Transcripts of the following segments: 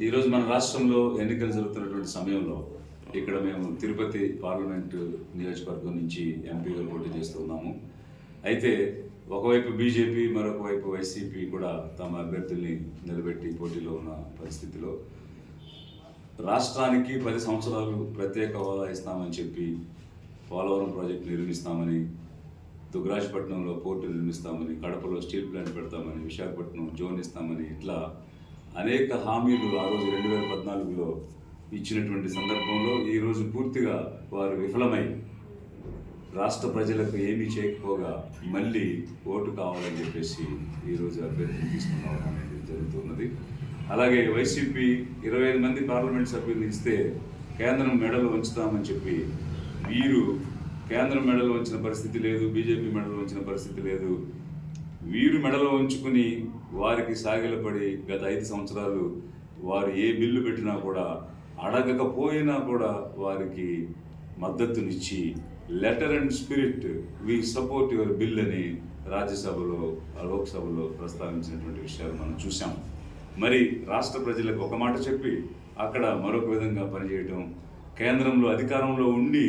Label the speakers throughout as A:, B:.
A: ఈరోజు మన రాష్ట్రంలో ఎన్నికలు జరుగుతున్నటువంటి సమయంలో ఇక్కడ మేము తిరుపతి పార్లమెంట్ నియోజకవర్గం నుంచి ఎంపీగా పోటీ చేస్తున్నాము అయితే ఒకవైపు బీజేపీ మరొక వైపు వైసీపీ కూడా తమ అభ్యర్థుల్ని నిలబెట్టి పోటీలో ఉన్న పరిస్థితిలో రాష్ట్రానికి పది సంవత్సరాలు ప్రత్యేక హోదా ఇస్తామని చెప్పి పోలవరం ప్రాజెక్టు నిర్మిస్తామని దుగ్గరాజపట్నంలో పోర్టు నిర్మిస్తామని కడపలో స్టీల్ ప్లాంట్ పెడతామని విశాఖపట్నం జోన్ ఇస్తామని ఇట్లా అనేక హామీలు ఆ రోజు రెండు వేల పద్నాలుగులో ఇచ్చినటువంటి సందర్భంలో ఈరోజు పూర్తిగా వారు విఫలమై రాష్ట్ర ప్రజలకు ఏమీ చేయకపోగా మళ్ళీ ఓటు కావాలని చెప్పేసి ఈరోజు అభ్యర్థిని తీసుకున్నాం అనేది జరుగుతున్నది. అలాగే వైసీపీ ఇరవై ఐదు మంది పార్లమెంట్ సభ్యులు ఇస్తే కేంద్రం మెడలు ఉంచుతామని చెప్పి వీరు కేంద్రం మెడలు వచ్చిన పరిస్థితి లేదు బీజేపీ మెడలు వచ్చిన పరిస్థితి లేదు వీరు మెడలో ఉంచుకుని వారికి సాగిలపడి గత ఐదు సంవత్సరాలు వారు ఏ బిల్లు పెట్టినా కూడా అడగకపోయినా కూడా వారికి మద్దతునిచ్చి letter and spirit we support your bill అని రాజ్యసభలో లోక్సభలో ప్రస్తావించినటువంటి విషయాలు మనం చూసాం మరి రాష్ట్ర ప్రజలకు ఒక మాట చెప్పి అక్కడ మరొక విధంగా పనిచేయటం కేంద్రంలో అధికారంలో ఉండి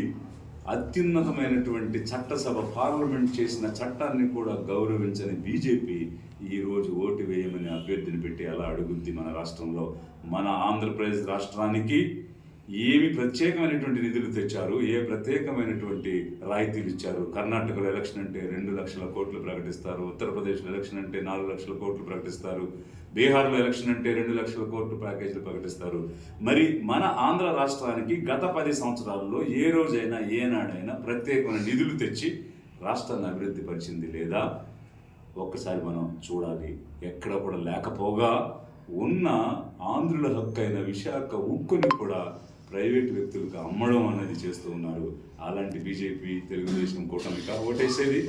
A: అత్యున్నతమైనటువంటి చట్టసభ పార్లమెంట్ చేసిన చట్టాన్ని కూడా గౌరవించని బీజేపీ ఈరోజు ఓటు వేయమని అభ్యర్థిని పెట్టి అలా అడుగుద్ది మన రాష్ట్రంలో. మన ఆంధ్రప్రదేశ్ రాష్ట్రానికి ఏమి ప్రత్యేకమైనటువంటి నిధులు తెచ్చారు? ఏ ప్రత్యేకమైనటువంటి రాయితీలు ఇచ్చారు? కర్ణాటకలో ఎలక్షన్ అంటే రెండు లక్షల కోట్లు ప్రకటిస్తారు. ఉత్తరప్రదేశ్లో ఎలక్షన్ అంటే నాలుగు లక్షల కోట్లు ప్రకటిస్తారు. బీహార్లో ఎలక్షన్ అంటే రెండు లక్షల కోట్లు ప్యాకేజీలు ప్రకటిస్తారు. మరి మన ఆంధ్ర రాష్ట్రానికి గత పది సంవత్సరాల్లో ఏ రోజైనా ఏనాడైనా ప్రత్యేకమైన నిధులు తెచ్చి రాష్ట్రాన్ని అభివృద్ధి పరిచింది లేదా? ఒక్కసారి మనం చూడాలి. ఎక్కడ కూడా లేకపోగా ఉన్న ఆంధ్రుల హక్కు అయిన విశాఖ ఉక్కుని కూడా ప్రైవేట్ వ్యక్తులకు అమ్మడం అనేది చేస్తూ ఉన్నారు. అలాంటి బీజేపీ తెలుగుదేశం కూటమిక ఓటేసేది.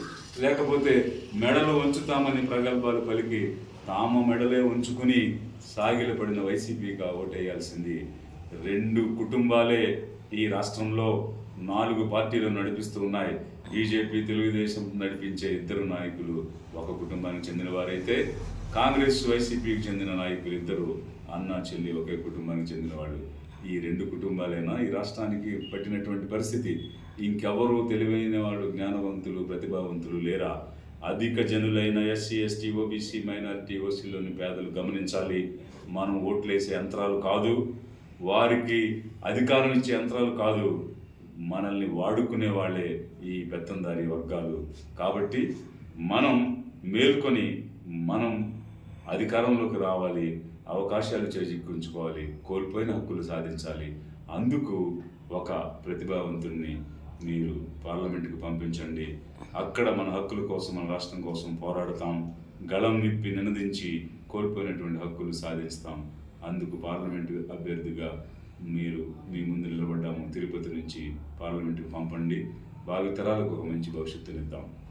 A: లేకపోతే మెడలు ఉంచుతామని ప్రగల్భాలు పలికి తాము మెడలే ఉంచుకుని సాగిలపడిన వైసీపీగా ఓటేయాల్సింది. రెండు కుటుంబాలే ఈ రాష్ట్రంలో నాలుగు పార్టీలు నడిపిస్తూ ఉన్నాయి. బీజేపీ తెలుగుదేశం నడిపించే ఇద్దరు నాయకులు ఒక కుటుంబానికి చెందిన వారైతే కాంగ్రెస్ వైసీపీకి చెందిన నాయకులు ఇద్దరు అన్న చెల్లి ఒకే కుటుంబానికి చెందిన వాళ్ళు. ఈ రెండు కుటుంబాలైనా ఈ రాష్ట్రానికి పట్టినటువంటి పరిస్థితి. ఇంకెవరు తెలివైన వాళ్ళు జ్ఞానవంతులు ప్రతిభావంతులు లేరా? అధిక జనులైన ఎస్సీ ఎస్టీ ఓబీసీ మైనారిటీ ఓసీలోని పేదలు గమనించాలి. మనం ఓట్లేసే యంత్రాలు కాదు. వారికి అధికారం ఇచ్చే యంత్రాలు కాదు. మనల్ని వాడుకునే వాళ్ళే ఈ పెత్తందారి వర్గాలు. కాబట్టి మనం మేల్కొని మనం అధికారంలోకి రావాలి. అవకాశాలు చేజిక్కుంచుకోవాలి కోల్పోయిన హక్కులు సాధించాలి. అందుకు ఒక ప్రతిభావంతుడిని మీరు పార్లమెంటుకు పంపించండి. అక్కడ మన హక్కుల కోసం మన రాష్ట్రం కోసం పోరాడతాం. గళం నిప్పి నినదించి కోల్పోయినటువంటి హక్కులు సాధిస్తాం. అందుకు పార్లమెంటు అభ్యర్థిగా మీరు మీ ముందు నిలబడ్డాము. తిరుపతి నుంచి పార్లమెంటుకు పంపండి. భావితరాలకు ఒక మంచి భవిష్యత్తునిద్దాం.